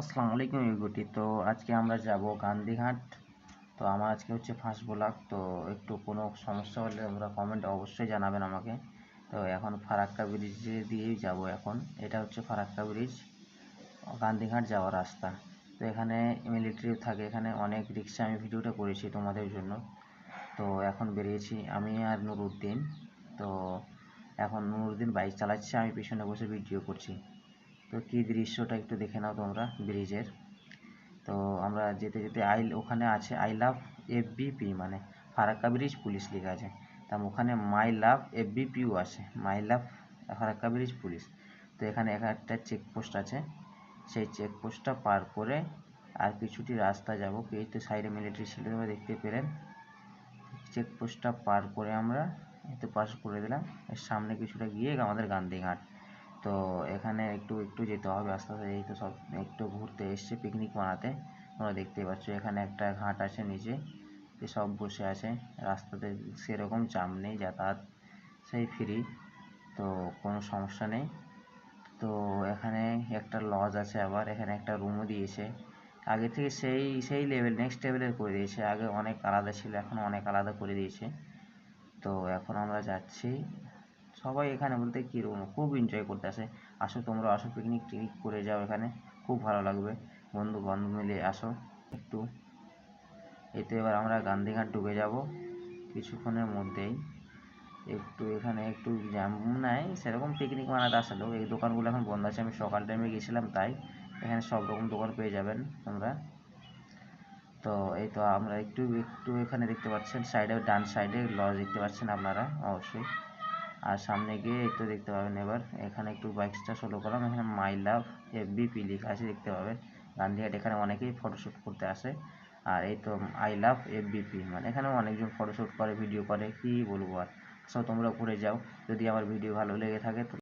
আসসালামু আলাইকুম ইউগুটি তো আজকে আমরা যাব গান্ধীঘাট। তো আমার আজকে হচ্ছে ফার্স্ট ব্লগ তো একটু কোনো সমস্যা হলে তোমরা কমেন্ট অবশ্যই জানাবেন আমাকে। তো এখন ফারাক্কা ব্রিজ দিয়েই যাব এখন। এটা হচ্ছে ফারাক্কা ব্রিজ গান্ধীঘাট যাওয়ার রাস্তা। তো এখানে মিলিটারি থাকে, এখানে অনেক রিক্সা আমি ভিডিওটা করেছি তোমাদের জন্য। তো এখন বেরিয়েছি আমি আর নুরুদ্দিন। তো এখন নুরুদ্দিন বাইক চালাচ্ছে, আমি পিছনে বসে ভিডিও করছি। তো কী দৃশ্যটা একটু দেখে নাও তোমরা ব্রিজের। তো আমরা যেতে যেতে আই, ওখানে আছে আই লাভ এফবিপি মানে ফারাক্কা ব্রিজ পুলিশ লেখা আছে। তা ওখানে মাই লাভ এফবিপিও আছে my love Farakka bridge police. তো এখানে একটা চেকপোস্ট আছে, সেই চেকপোস্টটা পার করে আর কিছুটি রাস্তা যাব, এই তো সাইডে মিলিটারি ছিল তোমরা দেখতে পেলেন। চেকপোস্টটা পার করে আমরা একটু পাস করে দিলাম, এর সামনে কিছুটা গিয়ে আমাদের গান্ধীঘাট। তো এখানে একটু একটু যেতে হবে আস্তে আস্তে, এই তো সব একটু ঘুরতে এসছে পিকনিক মানাতে তোমরা দেখতে পাচ্ছ, এখানে একটা ঘাট আছে নিচে সব বসে আছে। রাস্তাতে সেরকম জাম নেই, যাতায়াত সেই ফ্রি তো কোনো সমস্যা নেই। তো এখানে একটা লজ আছে আবার, এখানে একটা রুমও দিয়েছে। আগে থেকে সেই সেই লেভেল নেক্সট লেভেলের করে দিয়েছে। আগে অনেক আলাদা ছিল, এখন অনেক আলাদা করে দিয়েছে। তো এখন আমরা যাচ্ছি। সবাই এখানে বলতে কীরকম খুব এনজয় করতে আসে। আসো তোমরা, আসো পিকনিক টিকনিক করে যাও এখানে। খুব ভালো লাগবে। বন্ধু বান্ধব মিলে আসো একটু। এতে এবার আমরা গান্ধীঘাট ঢুকে যাব। কিছুক্ষণের মধ্যেই। একটু এখানে একটু জ্যাম নাই, সেরকম পিকনিক মানাতে আসলেও এই দোকানগুলো এখন বন্ধ আছে। আমি সকাল টাইমে গেছিলাম তাই। এখানে সব রকম দোকান পেয়ে যাবেন তোমরা। তো এই তো আমরা একটু একটু এখানে দেখতে পাচ্ছেন। সাইডে ডান সাইডে লজ দেখতে পাচ্ছেন আপনারা, অবশ্যই। আর সামনে গিয়ে একটু দেখতে পাবেন এবার, এখানে একটু বাইকটা সোলো করলাম এখানে মাই লাভ এফবিপি লেখা আছে, দেখতে পাবেন গান্ধীঘাট এখানে অনেকেই ফটোশ্যুট করতে আসে। আর এই তো আই লাভ এফবিপি মানে এখানে অনেকজন ফটোশ্যুট করে ভিডিও করে, কি বলব আর। সব তোমরা ঘুরে যাও, যদি আমার ভিডিও ভালো লেগে থাকে